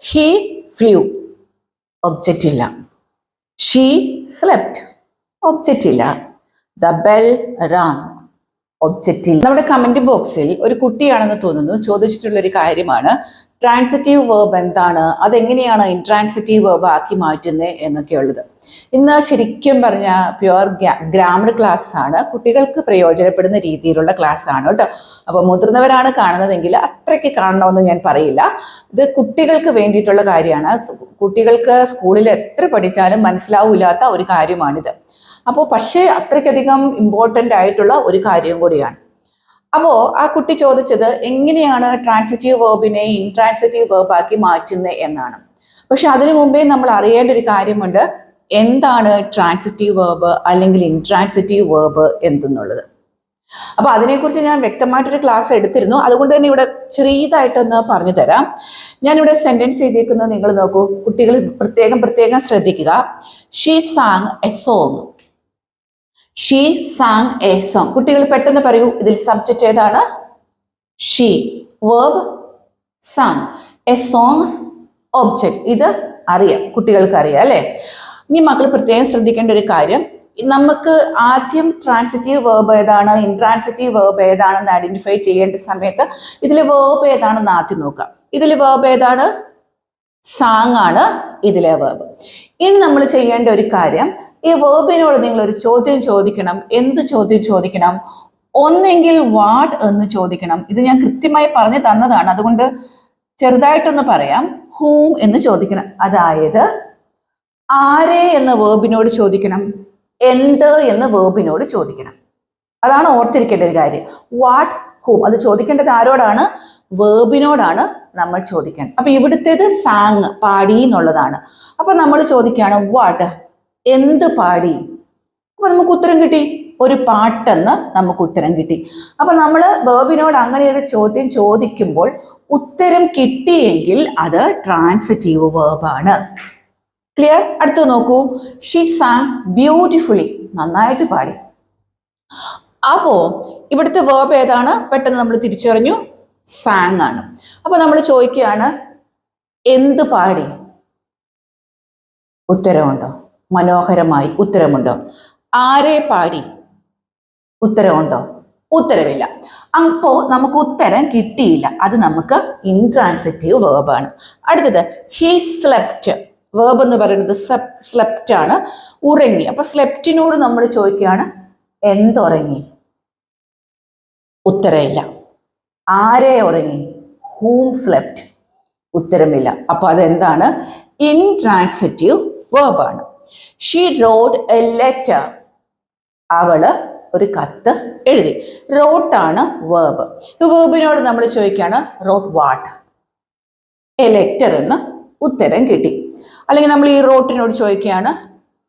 He flew object ഇല്ല. She slept object ഇല്ല. The bell rang object ഇല്ല. നമ്മുടെ കമന്റ് ബോക്സിൽ ഒരു കുട്ടിയാണെന്ന് തോന്നുന്നു. ചോദിച്ചിട്ടുള്ള ഒരു കാര്യമാണ്. ട്രാൻസിറ്റീവ് വേർബ് എന്താണ്? അതെങ്ങനെയാണ് ഇൻട്രാൻസിറ്റീവ് വേർബ് ആക്കി മാറ്റുന്നത് എന്നൊക്കെയുള്ളത്. ഇന്ന് ശരിക്കും പറഞ്ഞ പ്യുവർ ഗ്രാമർ ക്ലാസ് ആണ്. കുട്ടികൾക്ക് പ്രയോജനപ്പെടുന്ന രീതിയിലുള്ള ക്ലാസ് ആണ് കേട്ടോ. അപ്പോൾ മുതിർന്നവരാണ് കാണുന്നതെങ്കിൽ അത്രയ്ക്ക് കാണണമെന്ന് ഞാൻ പറയില്ല. ഇത് കുട്ടികൾക്ക് വേണ്ടിയിട്ടുള്ള കാര്യമാണ്. കുട്ടികൾക്ക് സ്കൂളിൽ എത്ര പഠിച്ചാലും മനസ്സിലാവില്ലാത്ത ഒരു കാര്യമാണിത്. അപ്പോൾ പക്ഷേ അത്രയ്ക്കധികം ഇമ്പോർട്ടന്റ് ആയിട്ടുള്ള ഒരു കാര്യം കൂടിയാണ്. അപ്പോൾ ആ കുട്ടി ചോദിച്ചത് എങ്ങനെയാണ് ട്രാൻസിറ്റീവ് വേർബിനെ ഇൻട്രാൻസിറ്റീവ് വേർബ് ആക്കി മാറ്റുന്നത് എന്നാണ്. പക്ഷെ അതിനു മുമ്പേ നമ്മൾ അറിയേണ്ട ഒരു കാര്യമുണ്ട്. എന്താണ് ട്രാൻസിറ്റീവ് വേർബ് അല്ലെങ്കിൽ ഇൻട്രാൻസിറ്റീവ് വേർബ് എന്തെന്നുള്ളത്. അപ്പൊ അതിനെക്കുറിച്ച് ഞാൻ വ്യക്തമായിട്ടൊരു ക്ലാസ് എടുത്തിരുന്നു. അതുകൊണ്ട് തന്നെ ഇവിടെ ചെറിയതായിട്ടൊന്ന് പറഞ്ഞു തരാം. ഞാനിവിടെ സെന്റൻസ് ചെയ്തേക്കുന്നത് നിങ്ങൾ നോക്കൂ. കുട്ടികൾ പ്രത്യേകം പ്രത്യേകം ശ്രദ്ധിക്കുക. She sang a song she sang a song കുട്ടികൾ പെട്ടെന്ന് പറയൂ ഇതിൽ സബ്ജക്റ്റ് ഏതാണ്? She verb sang a song object ഇത് അറിയാം കുട്ടികൾക്ക് അറിയാം അല്ലേ? ഇനി മക്കൾ പ്രത്യേകം ശ്രദ്ധിക്കേണ്ട ഒരു കാര്യം. നമുക്ക് ആദ്യം ട്രാൻസിറ്റീവ് വേർബ് ഏതാണ്? ഇൻട്രാൻസിറ്റീവ് വേർബ് ഏതാണെന്ന് ഐഡന്റിഫൈ ചെയ്യേണ്ട സമയത്ത് ഇതിൽ വേർബ് ഏതാണെന്ന് ആദ്യം നോക്കാം. ഇതിൽ വേർബ് ഏതാണ്? സാങ് ആണ് ഇതിലെ വേർബ് ഇനി നമ്മൾ ചെയ്യേണ്ട ഒരു കാര്യം ഈ വേർബിനോട് നിങ്ങൾ ഒരു ചോദ്യം ചോദിക്കണം. എന്ത് ചോദ്യം ചോദിക്കണം? ഒന്നെങ്കിൽ വാട്ട് എന്ന് ചോദിക്കണം. ഇത് ഞാൻ കൃത്യമായി പറഞ്ഞു തന്നതാണ്. അതുകൊണ്ട് ചെറുതായിട്ടൊന്ന് പറയാം. ഹൂം എന്ന് ചോദിക്കണം. അതായത് ആരെ എന്ന വേർബിനോട് ചോദിക്കണം. എന്ത് എന്ന വേർബിനോട് ചോദിക്കണം. അതാണ് ഓർത്തിരിക്കേണ്ട ഒരു കാര്യം. വാട്ട് ഹൂം അത് ചോദിക്കേണ്ടത് ആരോടാണ്? വേർബിനോടാണ് നമ്മൾ ചോദിക്കണം അപ്പൊ ഇവിടുത്തേത് സാങ് പാടി എന്നുള്ളതാണ്. അപ്പൊ നമ്മൾ ചോദിക്കുകയാണ് വാട്ട് എന്ത് പാടി? അപ്പൊ നമുക്ക് ഉത്തരം കിട്ടി. ഒരു പാട്ടെന്ന് നമുക്ക് ഉത്തരം കിട്ടി. അപ്പൊ നമ്മൾ വേർബിനോട് അങ്ങനെയൊരു ചോദ്യം ചോദിക്കുമ്പോൾ ഉത്തരം കിട്ടിയെങ്കിൽ അത് ട്രാൻസിറ്റീവ് വേർബാണ് ക്ലിയർ അടുത്ത് നോക്കൂ. ഷീ സാങ് ബ്യൂട്ടിഫുള്ളി നന്നായിട്ട് പാടി. അപ്പോ ഇവിടുത്തെ വേർബ് ഏതാണ്? പെട്ടെന്ന് നമ്മൾ തിരിച്ചറിഞ്ഞു. സാങ് ആണ്. അപ്പൊ നമ്മൾ ചോദിക്കുകയാണ് എന്ത് പാടി? ഉത്തരവുണ്ടോ? മനോഹരമായി ഉത്തരമുണ്ടോ ആരെ പാടി? ഉത്തരമുണ്ടോ ഉത്തരവില്ല. അപ്പോ നമുക്ക് ഉത്തരം കിട്ടിയില്ല. അത് നമുക്ക് ഇൻട്രാൻസിറ്റീവ് വേർബാണ് അടുത്തത് ഹി സ്ലെപ്റ്റ് വേർബ് എന്ന് പറയുന്നത് സ്ലെപ്റ്റ് ആണ്. ഉറങ്ങി. അപ്പൊ സ്ലെപ്റ്റിനോട് നമ്മൾ ചോദിക്കുകയാണ് എന്തുറങ്ങി? ഉത്തരമില്ല ആരെ ഉറങ്ങി? ഹൂം സ്ലെപ്റ്റ് ഉത്തരമില്ല. അപ്പൊ അതെന്താണ്? ഇൻട്രാൻസിറ്റീവ് വേർബാണ് ഷീ റോഡ് എ ലെറ്റർ അവൾ ഒരു കത്ത് എഴുതി. റോട്ടാണ് വേർബ് വേബിനോട് നമ്മൾ ചോദിക്കുകയാണ് റോട്ട് വാട്ട് എ ലെറ്റർ എന്ന് ഉത്തരം കിട്ടി. അല്ലെങ്കിൽ നമ്മൾ ഈ റോട്ടിനോട് ചോദിക്കുകയാണ്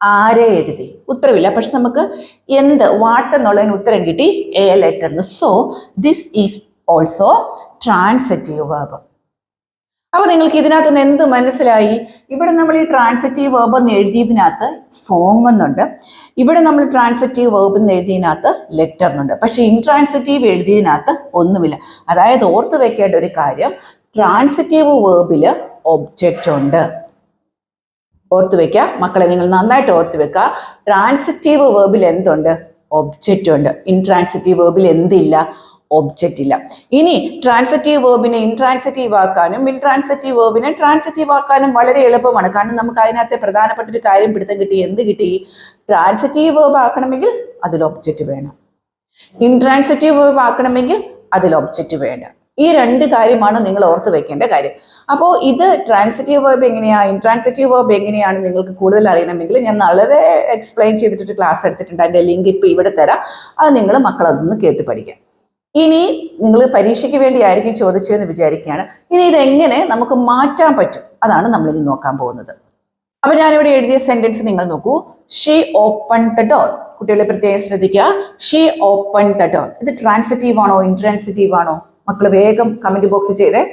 ആരെ എഴുതി? ഉത്തരവില്ല. പക്ഷെ നമുക്ക് എന്ത് വാട്ട് എന്നുള്ളതിന് ഉത്തരം കിട്ടി a letter so this is also transitive verb അപ്പൊ നിങ്ങൾക്ക് ഇതിനകത്ത് നിന്ന് എന്ത് മനസ്സിലായി? ഇവിടെ നമ്മൾ ഈ ട്രാൻസിറ്റീവ് വേർബ് എന്ന് എഴുതിയതിനകത്ത് സോങ് എന്നുണ്ട്. ഇവിടെ നമ്മൾ ട്രാൻസിറ്റീവ് വേർബ് എന്ന് എഴുതിയതിനകത്ത് ലെറ്റർ എന്നുണ്ട്. പക്ഷെ ഇൻട്രാൻസിറ്റീവ് എഴുതിയതിനകത്ത് ഒന്നുമില്ല. അതായത് ഓർത്ത് വെക്കേണ്ട ഒരു കാര്യം ട്രാൻസിറ്റീവ് വേർബിൽ ഒബ്ജക്റ്റ് ഉണ്ട്. ഓർത്ത് വെക്കുക മക്കളെ നിങ്ങൾ നന്നായിട്ട് ഓർത്ത് വെക്കുക ട്രാൻസിറ്റീവ് വേർബിൽ എന്തുണ്ട്? ഒബ്ജക്റ്റ് ഉണ്ട്. ഇൻട്രാൻസിറ്റീവ് വേർബിൽ എന്തില്ല? ഒബ്ജക്റ്റ് ഇല്ല. ഇനി ട്രാൻസിറ്റീവ് വേർബിനെ ഇൻട്രാൻസിറ്റീവ് ആക്കാനും ഇൻട്രാൻസിറ്റീവ് വേർബിനെ ട്രാൻസിറ്റീവ് ആക്കാനും വളരെ എളുപ്പമാണ്. കാരണം നമുക്ക് അതിനകത്തെ പ്രധാനപ്പെട്ട ഒരു കാര്യം പിടുത്തം കിട്ടി. എന്ത് കിട്ടി? ട്രാൻസിറ്റീവ് വേർബ് ആക്കണമെങ്കിൽ അതിൽ ഒബ്ജക്റ്റ് വേണം. ഇൻട്രാൻസിറ്റീവ് വേർബ് ആക്കണമെങ്കിൽ അതിൽ ഒബ്ജക്റ്റ് വേണ്ട. ഈ രണ്ട് കാര്യമാണ് നിങ്ങൾ ഓർത്ത് വെക്കേണ്ട കാര്യം. അപ്പോൾ ഇത് ട്രാൻസിറ്റീവ് വേർബ് എങ്ങനെയാ? ഇൻട്രാൻസിറ്റീവ് വേർബ് എങ്ങനെയാണ് നിങ്ങൾക്ക് കൂടുതൽ അറിയണമെങ്കിൽ ഞാൻ വളരെ എക്സ്പ്ലെയിൻ ചെയ്തിട്ടൊരു ക്ലാസ് എടുത്തിട്ടുണ്ട്. അതിന്റെ ലിങ്ക് ഇപ്പോൾ ഇവിടെ തരാം. അത് നിങ്ങൾ മക്കളതൊന്ന് കേട്ട് പഠിക്കാം. ഇനി നിങ്ങൾ പരീക്ഷയ്ക്ക് വേണ്ടിയായിരിക്കും ചോദിച്ചതെന്ന് വിചാരിക്കുകയാണ്. ഇനി ഇതെങ്ങനെ നമുക്ക് മാറ്റാൻ പറ്റും? അതാണ് നമ്മൾ ഇനി നോക്കാൻ പോകുന്നത്. അപ്പൊ ഞാനിവിടെ എഴുതിയ സെന്റൻസ് നിങ്ങൾ നോക്കൂ. ഷീ ഓപ്പൺ ദ ഡോർ കുട്ടികളെ പ്രത്യേകം ശ്രദ്ധിക്കുക. ഷീ ഓപ്പൺ ദ ഡോർ ഇത് ട്രാൻസിറ്റീവ് ആണോ ഇൻട്രാൻസിറ്റീവ് ആണോ? മക്കൾ വേഗം കമന്റ് ബോക്സ് ചെയ്തേ.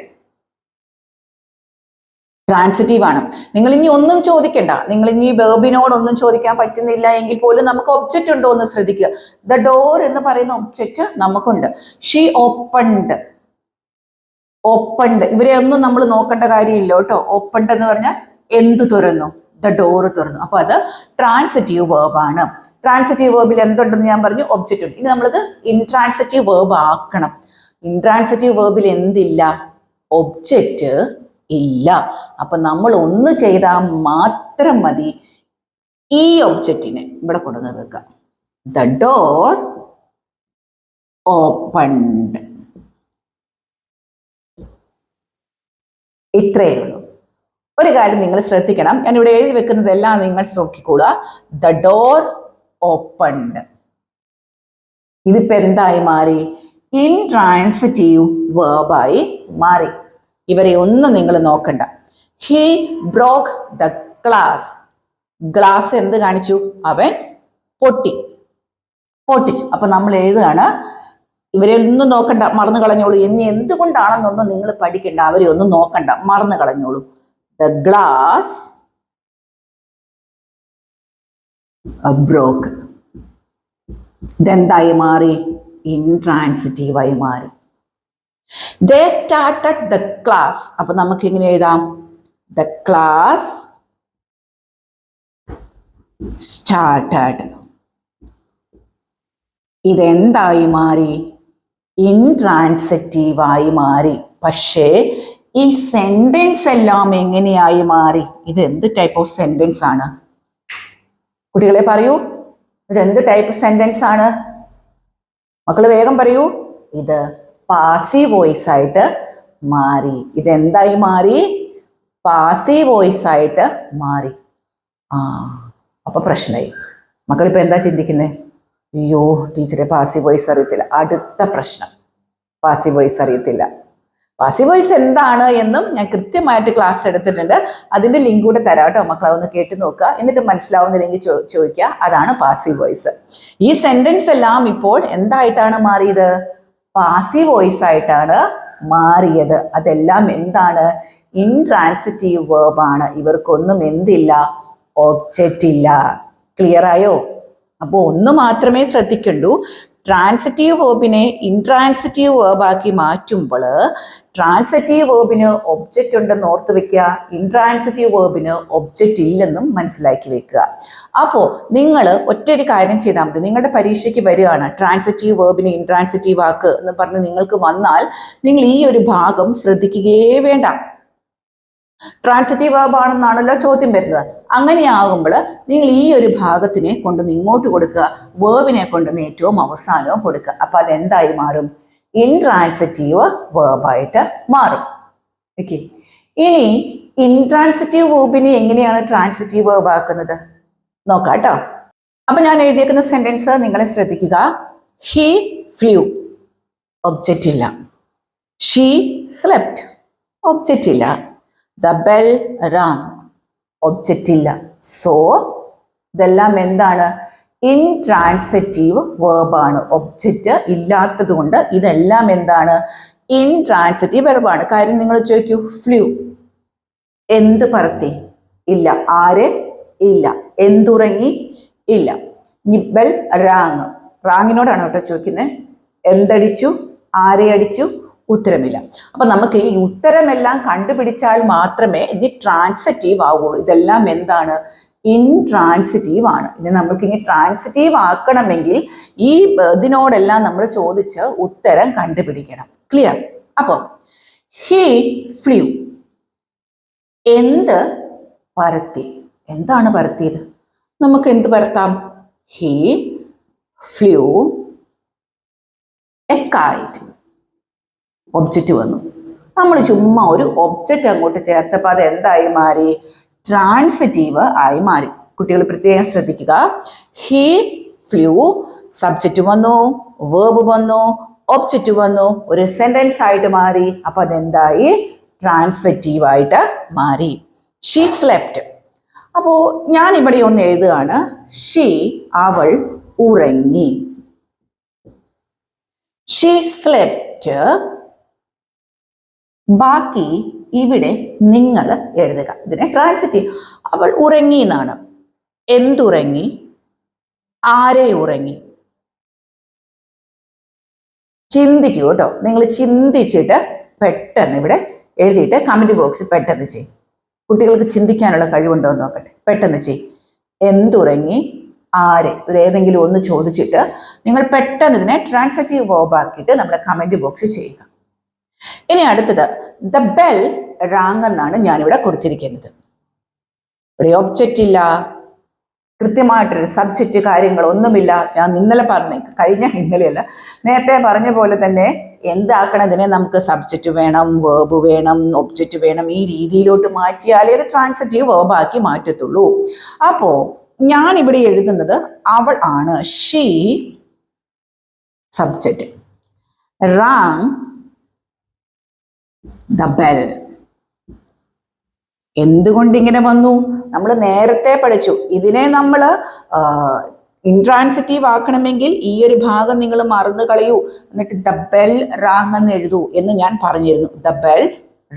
ട്രാൻസിറ്റീവ് ആണ്. നിങ്ങൾ ഇനി ഒന്നും ചോദിക്കണ്ട. നിങ്ങൾ ഇനി വേർബിനോട് ഒന്നും ചോദിക്കാൻ പറ്റുന്നില്ല എങ്കിൽ പോലും നമുക്ക് ഒബ്ജക്റ്റ് ഉണ്ടോ എന്ന് ശ്രദ്ധിക്കുക. ദ ഡോർ എന്ന് പറയുന്ന ഒബ്ജക്റ്റ് നമുക്കുണ്ട്. ഷീ ഓപ്പൺഡ് ഓപ്പൺഡ് ഇവരെ ഒന്നും നമ്മൾ നോക്കേണ്ട കാര്യമില്ല കേട്ടോ. ഓപ്പൺഡ് എന്ന് പറഞ്ഞാൽ എന്ത് തുറന്നു? ദ ഡോർ തുറന്നു. അപ്പൊ അത് ട്രാൻസിറ്റീവ് വേർബ് ആണ്. ട്രാൻസിറ്റീവ് വേർബിൽ എന്തുണ്ടെന്ന് ഞാൻ പറഞ്ഞു? ഒബ്ജക്റ്റ് ഉണ്ട്. ഇനി നമ്മളത് ഇൻട്രാൻസിറ്റീവ് വേർബ് ആക്കണം. ഇൻട്രാൻസിറ്റീവ് വേർബിൽ എന്തില്ല? ഒബ്ജക്റ്റ് ഇല്ല. അപ്പൊ നമ്മൾ ഒന്ന് ചെയ്താൽ മാത്രം മതി ഈ ഒബ്ജക്റ്റിനെ ഇവിടെ കൊണ്ടുവന്ന് വെക്കുക. ദ ഡോർ ഓപ്പൺഡ് ഇത്രയേ ഉള്ളൂ. ഒരു കാര്യം നിങ്ങൾ ശ്രദ്ധിക്കണം. ഞാൻ ഇവിടെ എഴുതി വെക്കുന്നതെല്ലാം നിങ്ങൾ നോക്കിക്കൂടുക ദ ഡോർ ഓപ്പൺഡ് ഇതിപ്പോ എന്തായി മാറി? ഇൻട്രാൻസിറ്റീവ് വേർബായി മാറി. ഇവരെ ഒന്നും നിങ്ങൾ നോക്കണ്ട. He broke the glass glass എന്ത് കാണിച്ചു? അവൻ പൊട്ടി. പൊട്ടിച്ചു. അപ്പൊ നമ്മൾ എഴുതുകയാണ് ഇവരെ ഒന്നും നോക്കണ്ട മറന്നു കളഞ്ഞോളൂ. ഇനി എന്തുകൊണ്ടാണെന്നൊന്നും നിങ്ങൾ പഠിക്കണ്ട അവരെ ഒന്നും നോക്കണ്ട മറന്നു കളഞ്ഞോളൂ. ദ ഗ്ലാസ് ബ്രോക്ക് ഇതെന്തായി മാറി? ഇൻട്രാൻസിറ്റീവായി മാറി. They started the class. അപ്പൊ നമുക്ക് ഇങ്ങനെ എഴുതാം? ദ ക്ലാസ് സ്റ്റാർട്ടഡ് ഇതെന്തായി മാറി? ഇൻട്രാൻസിറ്റീവായി മാറി. പക്ഷേ ഈ സെന്റൻസ് എല്ലാം എങ്ങനെയായി മാറി? ഇത് എന്ത് ടൈപ്പ് ഓഫ് സെന്റൻസ് ആണ്? കുട്ടികളെ പറയൂ. ഇത് എന്ത് ടൈപ്പ് സെന്റൻസ് ആണ്? മക്കൾ വേഗം പറയൂ. ഇത് പാസീവ് വോയിസ് ആയിട്ട് മാറി. ഇതെന്തായി മാറി? പാസീവ് വോയിസ് ആയിട്ട് മാറി. ആ അപ്പൊ പ്രശ്നമായി മക്കളിപ്പോ എന്താ ചിന്തിക്കുന്നത് അയ്യോ ടീച്ചറെ പാസീവ് വോയിസ് അറിയത്തില്ല. അടുത്ത പ്രശ്നം. പാസീവ് വോയിസ് അറിയത്തില്ല. പാസീവ് വോയിസ് എന്താണ് എന്നും ഞാൻ കൃത്യമായിട്ട് ക്ലാസ് എടുത്തിട്ടുണ്ട്. അതിന്റെ ലിങ്ക് കൂടെ തരാം കേട്ടോ. മക്കൾ അതൊന്ന് കേട്ട് നോക്കുക. എന്നിട്ട് മനസ്സിലാവുന്നില്ലെങ്കിൽ ചോ ചോദിക്കുക. അതാണ് പാസീവ് വോയിസ് ഈ സെന്റൻസ് എല്ലാം ഇപ്പോൾ എന്തായിട്ടാണ് മാറിയത്? പാസീവ് വോയിസ് ആയിട്ടാണ് മാറിയത്. അതെല്ലാം എന്താണ്? ഇൻട്രാൻസിറ്റീവ് വേർബ് ആണ്. ഇവർക്കൊന്നും എന്തില്ല? ഒബ്ജക്റ്റ് ഇല്ല. ക്ലിയർ ആയോ? അപ്പോൾ ഒന്ന് മാത്രമേ ശ്രദ്ധിക്കണ്ടൂ. ട്രാൻസിറ്റീവ് വേർബിനെ ഇൻട്രാൻസിറ്റീവ് വേർബാക്കി മാറ്റുമ്പോൾ ട്രാൻസിറ്റീവ് വേർബിന് ഒബ്ജക്റ്റ് ഉണ്ടെന്ന് ഓർത്ത് വെക്കുക. ഇൻട്രാൻസിറ്റീവ് വേർബിന് ഒബ്ജക്റ്റ് ഇല്ലെന്നും മനസ്സിലാക്കി വെക്കുക. അപ്പോൾ നിങ്ങൾ ഒറ്റൊരു കാര്യം ചെയ്താൽ മതി. നിങ്ങളുടെ പരീക്ഷയ്ക്ക് വരികയാണ് ട്രാൻസിറ്റീവ് വേർബിന് ഇൻട്രാൻസിറ്റീവ് ആക്ക് എന്ന് പറഞ്ഞ് നിങ്ങൾക്ക് വന്നാൽ നിങ്ങൾ ഈ ഒരു ഭാഗം ശ്രദ്ധിക്കുകയേ വേണ്ട. ട്രാൻസിറ്റീവ് വേർബ് ആണെന്നാണല്ലോ ചോദ്യം വരുന്നത്. അങ്ങനെയാകുമ്പോൾ നിങ്ങൾ ഈ ഒരു ഭാഗത്തിനെ കൊണ്ട് ഇങ്ങോട്ട് കൊടുക്കുക. വേർബിനെ കൊണ്ട് ഏറ്റവും അവസാനവും കൊടുക്കുക. അപ്പൊ അതെന്തായി മാറും? ഇൻട്രാൻസിറ്റീവ് വേർബായിട്ട് മാറും. ഓക്കെ ഇനി ഇൻട്രാൻസിറ്റീവ് വേർബിനെ എങ്ങനെയാണ് ട്രാൻസിറ്റീവ് വേർബ് ആക്കുന്നത്? നോക്കാം കേട്ടോ ഞാൻ എഴുതിയേക്കുന്ന സെന്റൻസ് നിങ്ങളെ ശ്രദ്ധിക്കുക. ഹി ഫ്ലൂ ഒബ്ജക്റ്റ് ഇല്ല. ഷീ സ്ലെപ്റ്റ് ഒബ്ജക്റ്റ് ഇല്ല. ദ ബെൽ റാങ് ഒബ്ജക്റ്റ് ഇല്ല. സോ ഇതെല്ലാം എന്താണ്? ഇൻട്രാൻസിറ്റീവ് വേർബാണ് ഒബ്ജക്റ്റ് ഇല്ലാത്തത് കൊണ്ട് ഇതെല്ലാം എന്താണ്? ഇൻട്രാൻസിറ്റീവ് വെർബാണ് കാര്യം നിങ്ങൾ ചോദിക്കൂ ഫ്ലൂ എന്ത് പറത്തി ഇല്ല. ആരെ? ഇല്ല. എന്തുറങ്ങി? ഇല്ല. നിബൽ റാങ് റാങ്ങിനോടാണ് കേട്ടോ ചോദിക്കുന്നത് എന്തടിച്ചു? ആരെ അടിച്ചു? ഉത്തരമില്ല. അപ്പൊ നമുക്ക് ഈ ഉത്തരമെല്ലാം കണ്ടുപിടിച്ചാൽ മാത്രമേ ഇത് ട്രാൻസിറ്റീവ് ആവുള്ളൂ ഇതെല്ലാം എന്താണ്? ഇൻട്രാൻസിറ്റീവ് ആണ്. ഇനി നമുക്ക് ഇനി ട്രാൻസിറ്റീവ് ആക്കണമെങ്കിൽ ഈ ഇതിനോടെല്ലാം നമ്മൾ ചോദിച്ച് ഉത്തരം കണ്ടുപിടിക്കണം. ക്ലിയർ അപ്പോൾ ഹി ഫ്ലൂ എന്ത് പരത്തി? എന്താണ് പരത്തിയത്? നമുക്ക് എന്ത് പരത്താം? ഹി ഫ്ലൂ എ ഒബ്ജക്റ്റ് വന്നു. നമ്മൾ ചുമ്മാ ഒരു ഒബ്ജക്റ്റ് അങ്ങോട്ട് ചേർത്തപ്പോൾ അത് എന്തായി മാറി? ട്രാൻസിറ്റീവ് ആയി മാറി. കുട്ടികൾ പ്രത്യേകം ശ്രദ്ധിക്കുക. ഹി ഫ്ലൂ സബ്ജക്റ്റ് വന്നു വേർബ് വന്നു ഒബ്ജക്റ്റ് വന്നു ഒരു സെന്റൻസ് ആയിട്ട് മാറി. അപ്പൊ അതെന്തായി? ട്രാൻസ്ഫെറ്റീവ് ആയിട്ട് മാറി. ഷീ സ്ലെപ്റ്റ് അപ്പോൾ ഞാൻ ഇവിടെ ഒന്ന് എഴുതുകയാണ്. ഷീ അവൾ ഉറങ്ങി. ഷീ സ്ലെപ്റ്റ് ബാക്കി ഇവിടെ നിങ്ങൾ എഴുതുക. ഇതിനെ ട്രാൻസിറ്റീവ് അവൾ ഉറങ്ങി എന്നാണ്. എന്തുറങ്ങി? ആരെ ഉറങ്ങി? ചിന്തിക്കൂ കേട്ടോ. നിങ്ങൾ ചിന്തിച്ചിട്ട് പെട്ടെന്ന് ഇവിടെ എഴുതിയിട്ട് കമന്റ് ബോക്സിൽ പെട്ടെന്ന് ചെയ്യും. കുട്ടികൾക്ക് ചിന്തിക്കാനുള്ള കഴിവുണ്ടോ എന്ന് നോക്കട്ടെ. പെട്ടെന്ന് ചെയ്യും. എന്തുറങ്ങി? ആരെ? ഏതെങ്കിലും ഒന്ന് ചോദിച്ചിട്ട് നിങ്ങൾ പെട്ടെന്ന് ഇതിനെ ട്രാൻസാക്റ്റീവ് വേർബ് ആക്കിയിട്ട് നമ്മുടെ കമന്റ് ബോക്സ് ചെയ്യുക. ഇനി അടുത്തത് ദ ബെൽ റാങ് എന്നാണ് ഞാനിവിടെ കൊടുത്തിരിക്കുന്നത്. ഇവിടെ ഒബ്ജക്റ്റ് ഇല്ല. കൃത്യമായിട്ടൊരു സബ്ജക്റ്റ് കാര്യങ്ങൾ ഒന്നുമില്ല. ഞാൻ ഇന്നലെ പറഞ്ഞു കഴിഞ്ഞ ഇന്നലെയല്ല നേരത്തെ പറഞ്ഞ പോലെ തന്നെ എന്താക്കണതിനെ നമുക്ക് സബ്ജക്റ്റ് വേണം വേർബ് വേണം ഒബ്ജക്റ്റ് വേണം ഈ രീതിയിലോട്ട് മാറ്റിയാലേ അത് ട്രാൻസിറ്റീവ് വേർബാക്കി മാറ്റത്തുള്ളൂ. അപ്പോ ഞാൻ ഇവിടെ എഴുതുന്നത് അവൾ ആണ്. She subject rang the bell. എന്തുകൊണ്ട് ഇങ്ങനെ വന്നു? നമ്മൾ നേരത്തെ പഠിച്ചു. ഇതിനെ നമ്മൾ ഇൻട്രാൻസിറ്റീവ് ആക്കണമെങ്കിൽ ഈ ഒരു ഭാഗം നിങ്ങൾ മറന്നു കളയൂ. എന്നിട്ട് ദ ബെൽ റാങ് എന്ന് എഴുതൂ എന്ന് ഞാൻ പറഞ്ഞിരുന്നു. The bell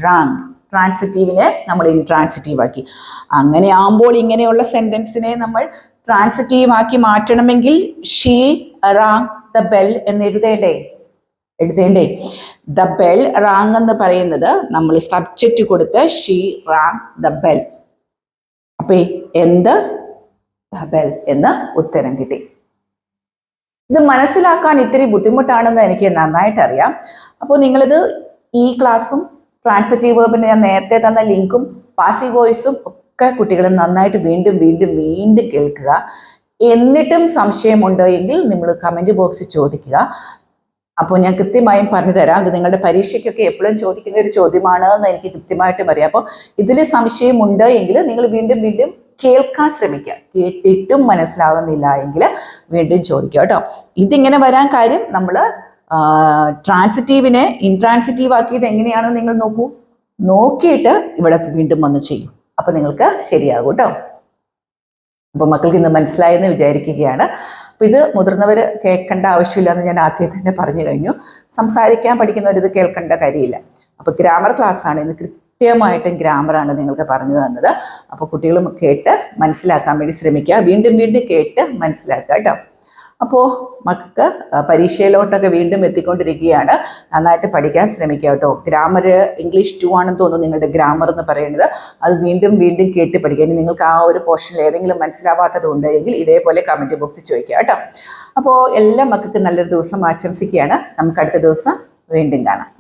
rang. ട്രാൻസിറ്റീവിനെ നമ്മൾ ഇൻട്രാൻസിറ്റീവ് ആക്കി. അങ്ങനെ ആകുമ്പോൾ ഇങ്ങനെയുള്ള സെന്റൻസിനെ നമ്മൾ ട്രാൻസിറ്റീവ് ആക്കി മാറ്റണമെങ്കിൽ ഷീ റാങ് ദ ബെൽ എന്ന് എഴുതേണ്ടേ? എഴുതേണ്ടേ ദ ബെൽ റാങ് എന്ന് പറയുന്നത് നമ്മൾ സബ്ജക്റ്റ് കൊടുത്ത് ഷീ റാങ് ദ ബെൽ. അപ്പൊ എന്ത്? ദ ബെൽ എന്ന് ഉത്തരം കിട്ടി. ഇത് മനസ്സിലാക്കാൻ ഇത്തിരി ബുദ്ധിമുട്ടാണെന്ന് എനിക്ക് നന്നായിട്ട് അറിയാം അപ്പോൾ നിങ്ങളിത് ഈ ക്ലാസ്സും ട്രാൻസിറ്റീവ് വേർബിന് ഞാൻ നേരത്തെ തന്ന ലിങ്കും പാസി വോയിസും ഒക്കെ കുട്ടികൾ നന്നായിട്ട് വീണ്ടും വീണ്ടും വീണ്ടും കേൾക്കുക. എന്നിട്ടും സംശയമുണ്ടോ എങ്കിൽ നിങ്ങൾ കമന്റ് ബോക്സിൽ ചോദിക്കുക. അപ്പോൾ ഞാൻ കൃത്യമായും പറഞ്ഞു തരാം. ഇത് നിങ്ങളുടെ പരീക്ഷയ്ക്കൊക്കെ എപ്പോഴും ചോദിക്കുന്ന ഒരു ചോദ്യമാണ് എന്ന് എനിക്ക് കൃത്യമായിട്ടും അറിയാം അപ്പോൾ ഇതിൽ സംശയമുണ്ട് എങ്കിൽ നിങ്ങൾ വീണ്ടും വീണ്ടും കേൾക്കാൻ ശ്രമിക്കുക കേട്ടിട്ടും മനസ്സിലാകുന്നില്ല എങ്കിൽ വീണ്ടും ചോദിക്കുക കേട്ടോ. ഇതിങ്ങനെ വരാൻ കാര്യം നമ്മൾ ട്രാൻസിറ്റീവിനെ ഇൻട്രാൻസിറ്റീവ് ആക്കിയത് എങ്ങനെയാണെന്ന് നിങ്ങൾ നോക്കൂ. നോക്കിയിട്ട് ഇവിടെ വീണ്ടും വന്ന് ചെയ്യും. അപ്പൊ നിങ്ങൾക്ക് ശരിയാകും കേട്ടോ. അപ്പൊ മക്കൾക്ക് ഇന്ന് മനസ്സിലായെന്ന് വിചാരിക്കുകയാണ്. അപ്പൊ ഇത് മുതിർന്നവർ കേൾക്കേണ്ട ആവശ്യമില്ല എന്ന് ഞാൻ ആദ്യം തന്നെ പറഞ്ഞു കഴിഞ്ഞു. സംസാരിക്കാൻ പഠിക്കുന്നവർ ഇത് കേൾക്കേണ്ട കാര്യമില്ല. അപ്പോൾ ഗ്രാമർ ക്ലാസ് ആണ് ഇന്ന് കൃത്യമായിട്ടും ഗ്രാമറാണ് നിങ്ങൾക്ക് പറഞ്ഞു തന്നത്. അപ്പോൾ കുട്ടികളും കേട്ട് മനസ്സിലാക്കാൻ വേണ്ടി ശ്രമിക്കുക. വീണ്ടും വീണ്ടും കേട്ട് മനസ്സിലാക്കുക കേട്ടോ. അപ്പോൾ മക്കൾക്ക് പരീക്ഷയിലോട്ടൊക്കെ വീണ്ടും എത്തിക്കൊണ്ടിരിക്കുകയാണ്. നന്നായിട്ട് പഠിക്കാൻ ശ്രമിക്കുക കേട്ടോ. ഗ്രാമർ ഇംഗ്ലീഷ് ടു ആണെന്ന് തോന്നുന്നു നിങ്ങളുടെ ഗ്രാമർ എന്ന് പറയുന്നത്. അത് വീണ്ടും വീണ്ടും കേട്ട് പഠിക്കുക. നിങ്ങൾക്ക് ആ ഒരു പോർഷനിൽ ഏതെങ്കിലും മനസ്സിലാവാത്തത് ഉണ്ടെങ്കിൽ ഇതേപോലെ കമന്റ് ബോക്സിൽ ചോദിക്കുക കേട്ടോ. അപ്പോൾ എല്ലാ മക്കൾക്കും നല്ലൊരു ദിവസം ആശംസിക്കുകയാണ്. നമുക്ക് അടുത്ത ദിവസം വീണ്ടും കാണാം.